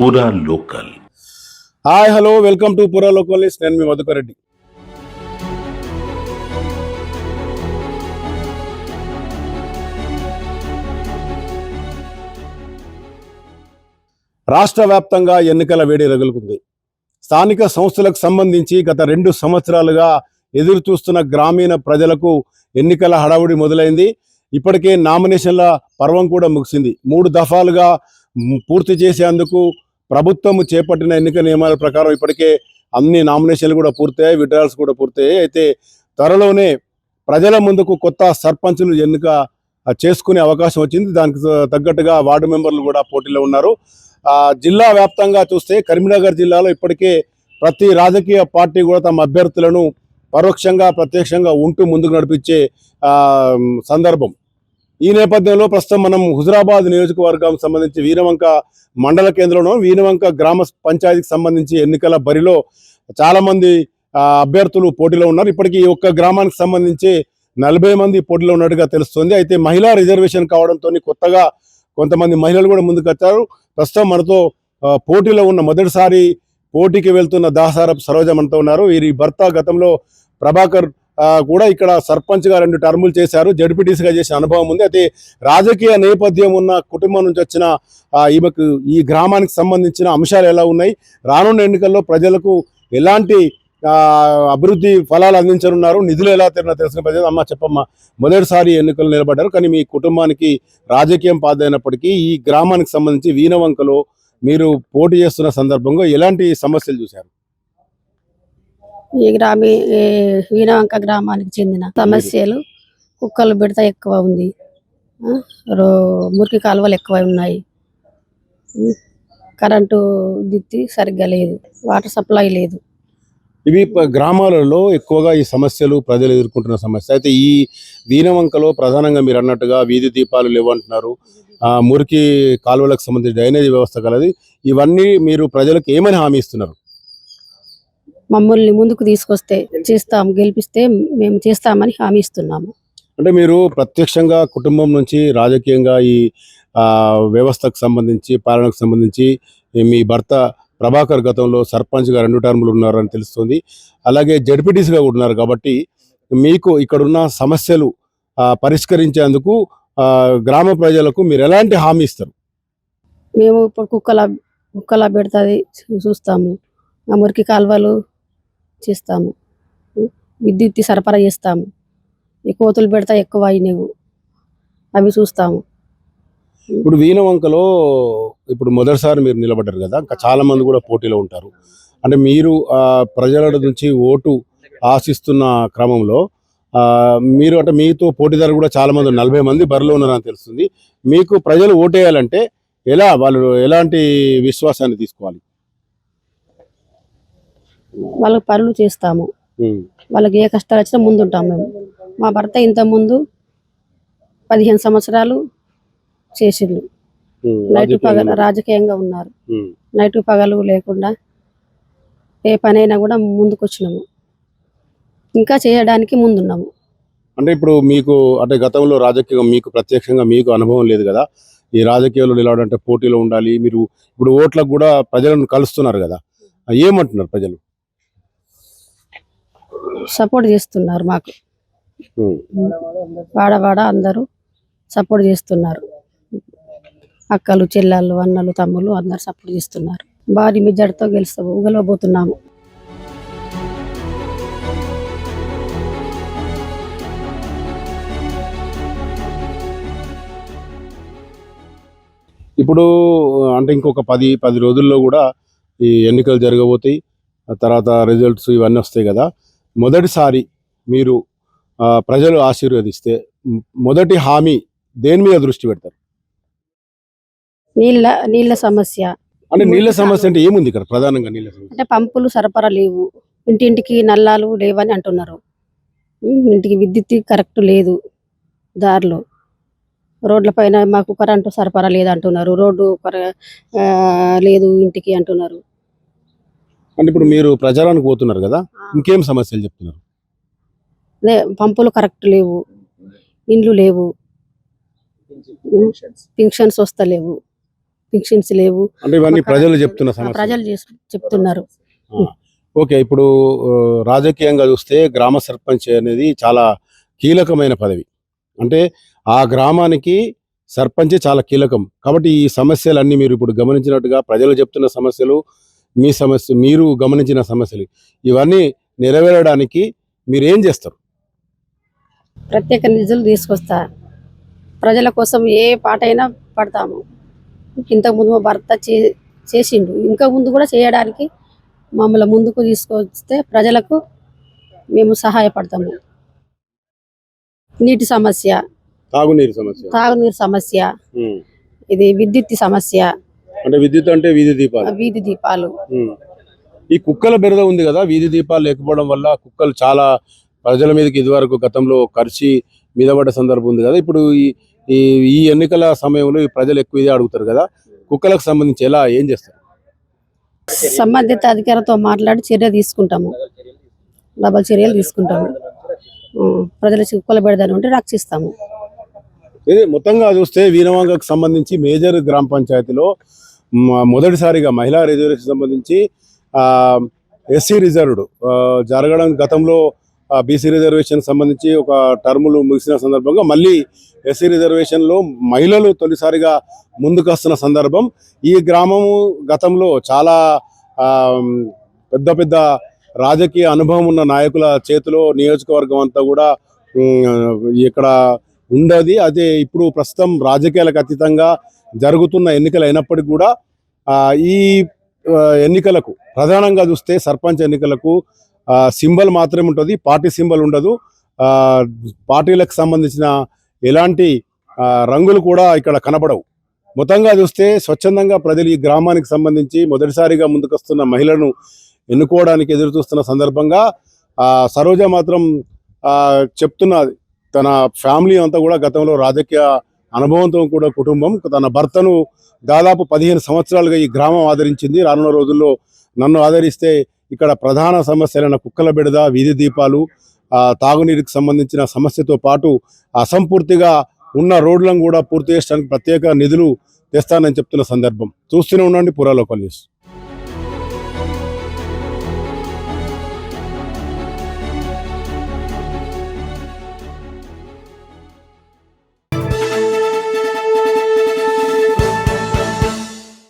Pura local hi hello welcome to Pura local news నేను మీ మధుకరెడ్డి రాష్ట్ర వ్యాప్తంగా ఎన్నికల వేడి రగులుకుంది. స్థానిక సంస్థలకు సంబంధించి గత రెండు సంవత్సరాలుగా ఎదురు చూస్తున్న గ్రామీణ ప్రజలకు ఎన్నికల హడావుడి మొదలైంది. ఇప్పటికే నామినేషన్ల పర్వం కూడా ముగిసింది. మూడు దఫాలుగా పూర్తి చేసేందుకు ప్రభుత్వం చేపట్టిన ఎన్నిక నియమాల ప్రకారం ఇప్పటికే అన్ని నామినేషన్లు కూడా పూర్తయ్యాయి విడ్రాల్స్ కూడా పూర్తయ్యాయి. అయితే త్వరలోనే ప్రజల ముందుకు కొత్త సర్పంచ్ను ఎన్నిక చేసుకునే అవకాశం వచ్చింది. దానికి తగ్గట్టుగా వార్డు మెంబర్లు కూడా పోటీలో ఉన్నారు. జిల్లా వ్యాప్తంగా చూస్తే కరీంనగర్ జిల్లాలో ఇప్పటికే ప్రతి రాజకీయ పార్టీ కూడా తమ అభ్యర్థులను పరోక్షంగా ప్రత్యక్షంగా ఉంటూ ముందుకు నడిపించే సందర్భం. ఈ నేపథ్యంలో ప్రస్తుతం మనం హుజరాబాద్ నియోజకవర్గం సంబంధించి వీరవంక మండల కేంద్రంలో వీరవంక గ్రామ పంచాయతీకి సంబంధించి ఎన్నికల బరిలో చాలామంది అభ్యర్థులు పోటీలో ఉన్నారు. ఇప్పటికీ ఒక్క గ్రామానికి సంబంధించి నలభై మంది పోటీలో ఉన్నట్టుగా తెలుస్తుంది. అయితే మహిళా రిజర్వేషన్ కావడంతో కొత్తగా కొంతమంది మహిళలు కూడా ముందుకు వచ్చారు ప్రస్తుతం మనతో పోటీలో ఉన్న మొదటిసారి పోటీకి వెళ్తున్న దాసారపు సరోజ మనతో ఉన్నారు. వీరి భర్త గతంలో ప్రభాకర్ కూడా ఇక్కడ సర్పంచ్గా రెండు టర్ములు చేశారు. జడ్పీటీసీగా చేసిన అనుభవం ఉంది. అయితే రాజకీయ నేపథ్యం ఉన్న కుటుంబం నుంచి వచ్చిన ఈమెకు ఈ గ్రామానికి సంబంధించిన అంశాలు ఎలా ఉన్నాయి? రానున్న ఎన్నికల్లో ప్రజలకు ఎలాంటి అభివృద్ధి ఫలాలు అందించనున్నారు? నిధులు ఎలా తిరిగినా తెలిసిన ప్రజలు అమ్మ చెప్పమ్మా మొదటిసారి ఎన్నికలు నిలబడ్డారు. కానీ మీ కుటుంబానికి రాజకీయం పాదైనప్పటికీ ఈ గ్రామానికి సంబంధించి వీణవంకలో మీరు పోటీ చేస్తున్న సందర్భంగా ఎలాంటి సమస్యలు చూశారు? ఈ గ్రామీ వీణవంక గ్రామానికి చెందిన సమస్యలు కుక్కలు బిడత ఎక్కువ ఉంది. రో మురికి కాలువలు ఎక్కువ ఉన్నాయి. కరెంటు దిత్తి సరిగ్గా లేదు. వాటర్ సప్లై లేదు. ఇవి గ్రామాలలో ఎక్కువగా ఈ సమస్యలు ప్రజలు ఎదుర్కొంటున్న సమస్య. అయితే ఈ వీణవంకలో ప్రధానంగా మీరు అన్నట్టుగా వీధి దీపాలు లేవంటున్నారు. ఆ, మురికి కాలువలకు సంబంధించి డ్రైనేజీ వ్యవస్థ కలది. ఇవన్నీ మీరు ప్రజలకు ఏమని హామీ ఇస్తున్నారు? మమ్మల్ని ముందుకు తీసుకొస్తే చేస్తాం గెలిపిస్తే మేము చేస్తామని హామీ ఇస్తున్నాము. అంటే మీరు ప్రత్యక్షంగా కుటుంబం నుంచి రాజకీయంగా ఈ వ్యవస్థకు సంబంధించి పాలనకు సంబంధించి మీ భర్త ప్రభాకర్ గతంలో సర్పంచ్గా రెండు టర్ములు ఉన్నారని తెలుస్తుంది. అలాగే జడ్పీటీసీగా కూడా ఉన్నారు కాబట్టి మీకు ఇక్కడున్న సమస్యలు పరిష్కరించేందుకు గ్రామ ప్రజలకు మీరు ఎలాంటి హామీ ఇస్తారు? మేము ఇప్పుడు కుక్కల కుక్కల పెడుతుంది చూస్తాము. మురికి కాలువలు చేస్తాము. విద్యుత్ సరఫరా చేస్తాము. ఈ కోతులు పెడతా ఎక్కువ అయినవు. అవి చూస్తాము. ఇప్పుడు వీణవంకలో ఇప్పుడు మొదటిసారి మీరు నిలబడ్డారు కదా ఇంకా చాలా మంది కూడా పోటీలో ఉంటారు. అంటే మీరు ప్రజల నుంచి ఓటు ఆశిస్తున్న క్రమంలో మీరు అంటే మీతో పోటీదారు కూడా చాలా మంది నలభై మంది బరిలో ఉన్నారని తెలుస్తుంది. మీకు ప్రజలు ఓటేయాలంటే ఎలా? వాళ్ళు ఎలాంటి విశ్వాసాన్ని తీసుకోవాలి? వాళ్ళకి పనులు చేస్తాము. వాళ్ళకి ఏ కష్టాలు వచ్చినా ముందు ఉంటాం మేము. మా భర్త ఇంత ముందు పదిహేను సంవత్సరాలు చేసిండ్రు నైట్ పగలు రాజకీయంగా ఉన్నారు. నైట్ పగలు లేకుండా ఏ పని అయినా కూడా ముందుకు వచ్చినాము ఇంకా చేయడానికి ముందున్నాము. అంటే ఇప్పుడు మీకు అంటే గతంలో రాజకీయం మీకు ప్రత్యక్షంగా మీకు అనుభవం లేదు కదా? ఈ రాజకీయాల్లో నిలవడంటే పోటీలో ఉండాలి. మీరు ఇప్పుడు ఓట్లకు కూడా ప్రజలను కలుస్తున్నారు కదా? ఏమంటున్నారు ప్రజలు? సపోర్ట్ చేస్తున్నారు మాకు. వాడవాడ అందరూ సపోర్ట్ చేస్తున్నారు. అక్కలు చెల్లెళ్ళు అన్నలు తమ్ముళ్ళు అందరు సపోర్ట్ చేస్తున్నారు. భారీ మెజార్టీతో గెలుస్తాము గెలవబోతున్నాము. ఇప్పుడు అంటే ఇంకొక పది పది రోజుల్లో కూడా ఈ ఎన్నికలు జరగబోతాయి. ఆ తర్వాత రిజల్ట్స్ ఇవన్నీ వస్తాయి కదా. మొదటిసారి మీరు ప్రజలు ఆశీర్వదిస్తే మొదటి హామీ దేని మీద దృష్టి పెడతారు? నీళ్ళ నీళ్ళ సమస్య. అంటే నీళ్ళ సమస్య అంటే ఏముంది ఇక్కడ? ప్రధానంగా నీళ్ళ సమస్య. అంటే పంపులు సరఫరా లేవు. ఇంటింటికి నల్లాలు లేవని అంటున్నారు. ఇంటికి విద్యుత్ కరెక్ట్ లేదు దారిలో. రోడ్ల పైన మాకు కరెంటు సరఫరా లేదు అంటున్నారు రోడ్డు లేదు ఇంటికి అంటున్నారు. అంటే ఇప్పుడు మీరు ప్రచారానికి పోతున్నారు కదా ఇంకేం సమస్యలు చెప్తున్నారు? పంపులు కరెక్ట్ లేవు ఇండ్లు లేవు పింఛన్స్ వస్తలేవు పింఛన్స్ లేవు. అంటే ఇవన్నీ ప్రజలు చెప్తున్న సమస్య ప్రజలు చెప్తున్నారు. ఓకే ఇప్పుడు రాజకీయంగా చూస్తే గ్రామ సర్పంచ్ అనేది చాలా కీలకమైన పదవి. అంటే ఆ గ్రామానికి సర్పంచే చాలా కీలకం. కాబట్టి ఈ సమస్యలన్నీ మీరు ఇప్పుడు గమనించినట్టుగా ప్రజలు చెప్తున్న సమస్యలు మీ సమస్య మీరు గమనించిన సమస్యలు ఇవన్నీ నెరవేరడానికి మీరు ఏం చేస్తారు? ప్రత్యేక నిధులు తీసుకొస్తా. ప్రజల కోసం ఏ పాట అయినా పడతాము. ఇంతకుముందు మా భర్త చే చేసిండు. ఇంకా ముందు కూడా చేయడానికి మమ్మల్ని ముందుకు తీసుకొస్తే ప్రజలకు మేము సహాయపడతాము. నీటి సమస్య. తాగునీరు సమస్య. తాగునీరు సమస్య. ఇది విద్యుత్ సమస్య. అంటే విద్యుత్ అంటే వీధి దీపాలు. వీధి దీపాలు. ఈ కుక్కల బెరద ఉంది కదా వీధి దీపాలు లేకపోవడం వల్ల కుక్కలు చాలా ప్రజల మీదకి ఇదివరకు గతంలో ఖర్చి మీద పడ్డ సందర్భం ఉంది కదా. ఇప్పుడు ఈ ఈ ఎన్నికల సమయంలో ఈ ప్రజలు ఎక్కువ ఇదే అడుగుతారు కదా. కుక్కలకు సంబంధించి ఎలా ఏం చేస్తారు? సంబంధిత అధికారితో మాట్లాడి చర్య తీసుకుంటాము. డబల్ చర్యలు తీసుకుంటాము. ప్రజల కుక్కల బెడదని ఉంటే రక్షిస్తాము. ఇది మొత్తంగా చూస్తే వీరవాంగకు సంబంధించి మేజర్ గ్రామ పంచాయతీలో మొదటిసారిగా మహిళా రిజర్వేషన్ సంబంధించి ఎస్సీ రిజర్వ్డ్ జరగడం గతంలో బీసీ రిజర్వేషన్ సంబంధించి ఒక టర్ములు ముగిసిన సందర్భంగా మళ్ళీ ఎస్సీ రిజర్వేషన్లో మహిళలు తొలిసారిగా ముందుకు వస్తున్న సందర్భం. ఈ గ్రామము గతంలో చాలా పెద్ద పెద్ద రాజకీయ అనుభవం ఉన్న నాయకుల చేతిలో నియోజకవర్గం అంతా కూడా ఇక్కడ ఉండేది. అదే ఇప్పుడు ప్రస్తుతం రాజకీయాలకు అతీతంగా జరుగుతున్న ఎన్నికలు అయినప్పటికీ కూడా ఈ ఎన్నికలకు ప్రధానంగా చూస్తే సర్పంచ్ ఎన్నికలకు సింబల్ మాత్రమే ఉంటుంది పార్టీ సింబల్ ఉండదు. పార్టీలకు సంబంధించిన ఎలాంటి ఆ, రంగులు కూడా ఇక్కడ కనబడవు. మొత్తంగా చూస్తే స్వచ్ఛందంగా ప్రజలు ఈ గ్రామానికి సంబంధించి మొదటిసారిగా ముందుకొస్తున్న మహిళలను ఎన్నుకోవడానికి ఎదురు చూస్తున్న సందర్భంగా ఆ, సరోజ మాత్రం ఆ, చెప్తున్నది. తన ఫ్యామిలీ అంతా కూడా గతంలో రాజకీయ అనుభవంతో కూడా కుటుంబం. తన భర్తను దాదాపు పదిహేను సంవత్సరాలుగా ఈ గ్రామం ఆదరించింది. రానున్న రోజుల్లో నన్ను ఆదరిస్తే ఇక్కడ ప్రధాన సమస్యలైన కుక్కల బిడద వీధి దీపాలు తాగునీరుకు తాగునీరుకి సంబంధించిన సమస్యతో పాటు అసంపూర్తిగా ఉన్న రోడ్లను కూడా పూర్తి చేయడానికి ప్రత్యేక నిధులు తెస్తానని చెప్తున్న సందర్భం. చూస్తూనే ఉండండి పురాలోకల్ న్యూస్.